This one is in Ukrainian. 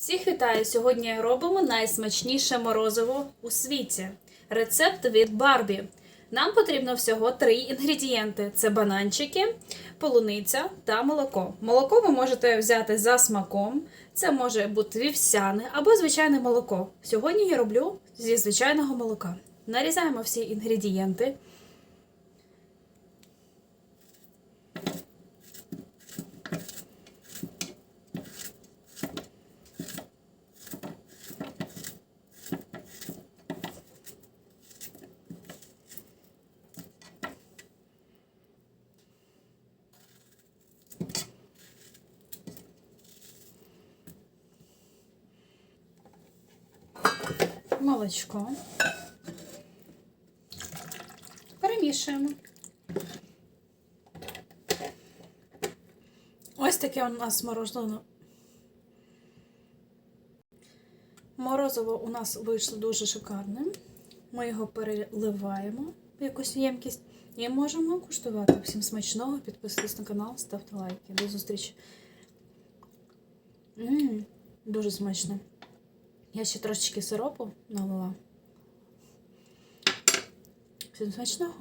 Всіх вітаю! Сьогодні робимо найсмачніше морозиво у світі. Рецепт від Барбі. Нам потрібно всього три інгредієнти: це бананчики, полуниця та молоко. Молоко ви можете взяти за смаком. Це може бути вівсяне або звичайне молоко. Сьогодні я роблю зі звичайного молока. Нарізаємо всі інгредієнти. Молочко. Перемішуємо. Ось таке у нас морозиво. Морозиво у нас вийшло дуже шикарним. Ми його переливаємо в якусь ємкість і можемо куштувати. Всім смачного, підписуйтесь на канал, ставте лайки. До зустрічі. М, дуже смачно. Я ще трошечки сиропу налила. Всім смачного.